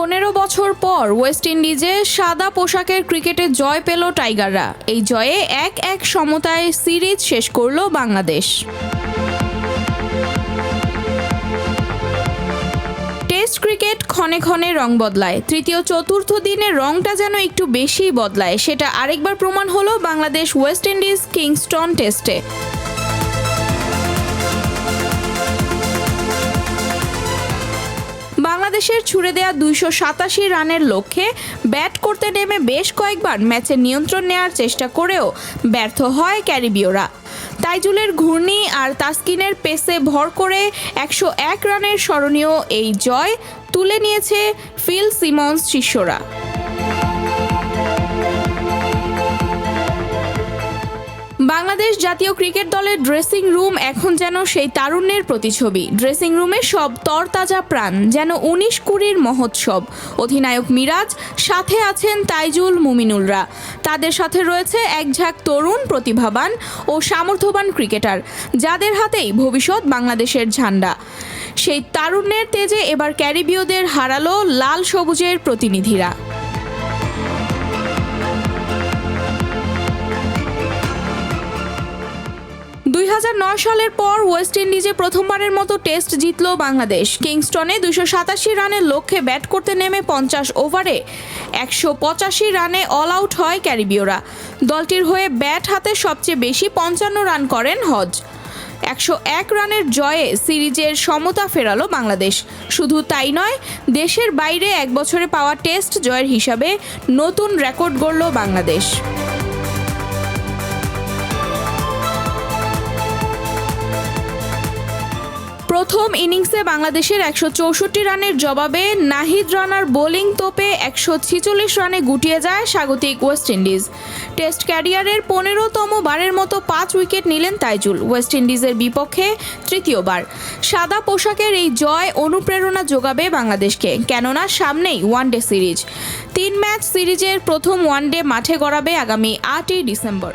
পনেরো বছর পর ওয়েস্ট ইন্ডিজে সাদা পোশাকের ক্রিকেটে জয় পেল টাইগাররা। এই জয়ে এক এক সমতায় সিরিজ শেষ করল বাংলাদেশ। টেস্ট ক্রিকেট ক্ষণে ক্ষণে রং বদলায়। তৃতীয় চতুর্থ দিনে রংটা যেন একটু বেশিই বদলায়। সেটা আরেকবার প্রমাণ হলো বাংলাদেশ ওয়েস্ট ইন্ডিজ কিংস্টন টেস্টে। বাংলাদেশের ছুড়ে দেয়া দুইশো সাতাশি রানের লক্ষ্যে ব্যাট করতে নেমে বেশ কয়েকবার ম্যাচের নিয়ন্ত্রণ নেওয়ার চেষ্টা করেও ব্যর্থ হয় ক্যারিবীয়রা। তাইজুলের ঘূর্ণি আর তাসকিনের পেসে ভর করে একশো এক রানের স্মরণীয় এই জয় তুলে নিয়েছে ফিল সিমন্স শিষ্যরা। বাংলাদেশ জাতীয় ক্রিকেট দলের ড্রেসিং রুম এখন যেন সেই তারুণ্যের প্রতিছবি ড্রেসিং রুমে সব তরতাজা প্রাণ, যেন উনিশ কুড়ির মহোৎসব। অধিনায়ক মিরাজ, সাথে আছেন তাইজুল মুমিনুলরা। তাদের সাথে রয়েছে এক ঝাঁক তরুণ প্রতিভাবান ও সামর্থ্যবান ক্রিকেটার, যাদের হাতেই ভবিষ্যৎ বাংলাদেশের ঝান্ডা। সেই তারুণ্যের তেজে এবার ক্যারিবীয়দের হারালো লাল সবুজের প্রতিনিধিরা। দুই হাজার নয় সালের পর ওয়েস্ট ইন্ডিজে প্রথমবারের মতো টেস্ট জিতল বাংলাদেশ। কিংস্টনে দুশো সাতাশি রানের লক্ষ্যে ব্যাট করতে নেমে পঞ্চাশ ওভারে একশো পঁচাশি রানে অল আউট হয় ক্যারিবীয়রা। দলটির হয়ে ব্যাট হাতে সবচেয়ে বেশি পঞ্চান্ন রান করেন হজ। একশো এক রানের জয়ে সিরিজের সমতা ফেরালো বাংলাদেশ। শুধু তাই নয়, দেশের বাইরে এক বছরে পাওয়া টেস্ট জয়ের হিসাবে নতুন রেকর্ড গড়ল বাংলাদেশ। প্রথম ইনিংসে বাংলাদেশের একশো চৌষট্টি রানের জবাবে নাহিদ রানার বোলিং তোপে একশো ছিচল্লিশ রানে গুটিয়ে যায় স্বাগতিক ওয়েস্ট ইন্ডিজ। টেস্ট ক্যারিয়ারের পনেরোতম বারের মতো পাঁচ উইকেট নিলেন তাইজুল, ওয়েস্ট ইন্ডিজের বিপক্ষে তৃতীয়বার। সাদা পোশাকের এই জয় অনুপ্রেরণা যোগাবে বাংলাদেশকে, কেননা সামনেই ওয়ানডে সিরিজ। তিন ম্যাচ সিরিজের প্রথম ওয়ানডে মাঠে গড়াবে আগামী আটই ডিসেম্বর।